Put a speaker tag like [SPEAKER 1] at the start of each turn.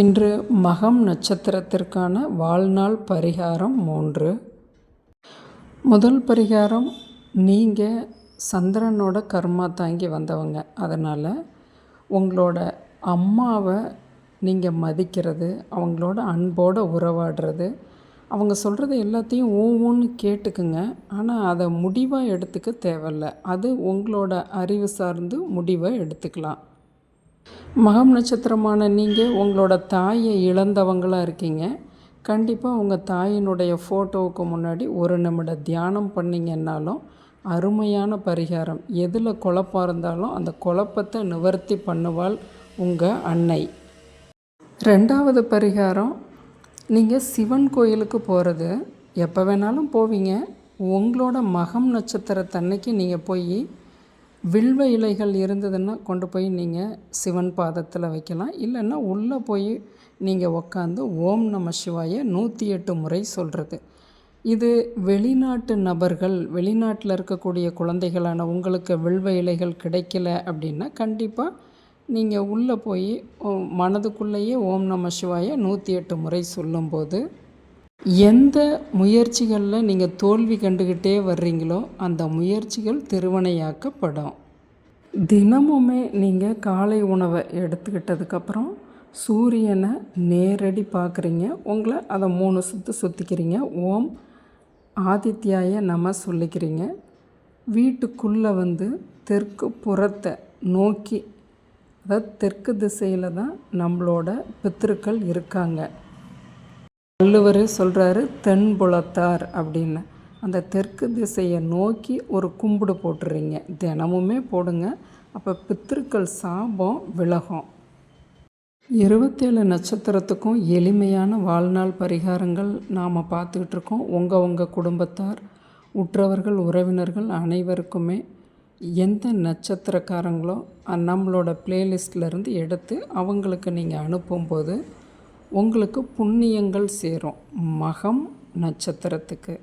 [SPEAKER 1] இன்று மகம் நட்சத்திரத்திற்கான வாழ்நாள் பரிகாரம் மூன்று. முதல் பரிகாரம் நீங்கள் சந்திரனோட கர்மா தாங்கி வந்தவங்க. அதனால் உங்களோட அம்மாவை நீங்கள் மதிக்கிறது அவங்களோட அன்போடு உறவாடுறது அவங்க சொல்கிறது எல்லாத்தையும் ஒவ்வொன்று கேட்டுக்குங்க. ஆனால் அதை முடிவாக எடுத்துக்க தேவையில்ல. அது உங்களோட அறிவு சார்ந்து முடிவை எடுத்துக்கலாம். மகம் நட்சத்திரமான நீங்கள் உங்களோட தாயை இழந்தவங்களாக இருக்கீங்க. கண்டிப்பாக உங்கள் தாயினுடைய ஃபோட்டோவுக்கு முன்னாடி ஒரு நிமிட தியானம் பண்ணிங்கன்னாலும் அருமையான பரிகாரம். எதில் குழப்பம் இருந்தாலும் அந்த குழப்பத்தை நிவர்த்தி பண்ணுவாள் உங்கள் அன்னை. ரெண்டாவது பரிகாரம் நீங்கள் சிவன் கோயிலுக்கு போகிறது எப்போ வேணாலும் போவீங்க. உங்களோட மகம் நட்சத்திரத்தன்னைக்கு நீங்கள் போய் வில்வ இலைகள் இருந்ததுன்னா கொண்டு போய் நீங்கள் சிவன் பாதத்தில் வைக்கலாம். இல்லைன்னா உள்ளே போய் நீங்கள் உக்காந்து ஓம் நம சிவாய நூற்றி எட்டு முறை சொல்கிறது இது வெளிநாட்டு நபர்கள் வெளிநாட்டில் இருக்கக்கூடிய குழந்தைகளான உங்களுக்கு வில்வ இலைகள் கிடைக்கல அப்படின்னா கண்டிப்பாக நீங்கள் உள்ளே போய் மனதுக்குள்ளேயே ஓம் நம சிவாய நூற்றி எட்டு முறை சொல்லும்போது எந்த முயற்சிகளில் நீங்கள் தோல்வி கண்டுக்கிட்டே வர்றீங்களோ அந்த முயற்சிகள் திருவனையாக்கப்படும் தினமுமே நீங்கள் காலை உணவை எடுத்துக்கிட்டதுக்கப்புறம் சூரியனை நேரடி பார்க்குறீங்க. உங்களை அதை மூணு சுற்று சுற்றிக்கிறீங்க ஓம் ஆதித்யாய நம்ம சொல்லிக்கிறீங்க. வீட்டுக்குள்ளே வந்து தெற்கு புறத்தை நோக்கி அதாவது தெற்கு திசையில் தான் நம்மளோட பித்திருக்கள் இருக்காங்க. வள்ளுவர் சொல்கிறாரு தென்புலத்தார் அப்படின்னு. அந்த தெற்கு திசையை நோக்கி ஒரு கும்பிடு போட்டுறீங்க. தினமுமே போடுங்க. அப்போ பித்திருக்கள் சாபம் விலகும். இருபத்தேழு நட்சத்திரத்துக்கும் எளிமையான வாழ்நாள் பரிகாரங்கள் நாம் பார்த்துக்கிட்டு இருக்கோம். உங்கள் உங்கள் குடும்பத்தார் உற்றவர்கள் உறவினர்கள் அனைவருக்குமே எந்த நட்சத்திரக்காரங்களோ நம்மளோட பிளேலிஸ்ட்லேருந்து எடுத்து அவங்களுக்கு நீங்கள் அனுப்பும்போது உங்களுக்கு புண்ணியங்கள் சேரும். மகம் நட்சத்திரத்துக்கு.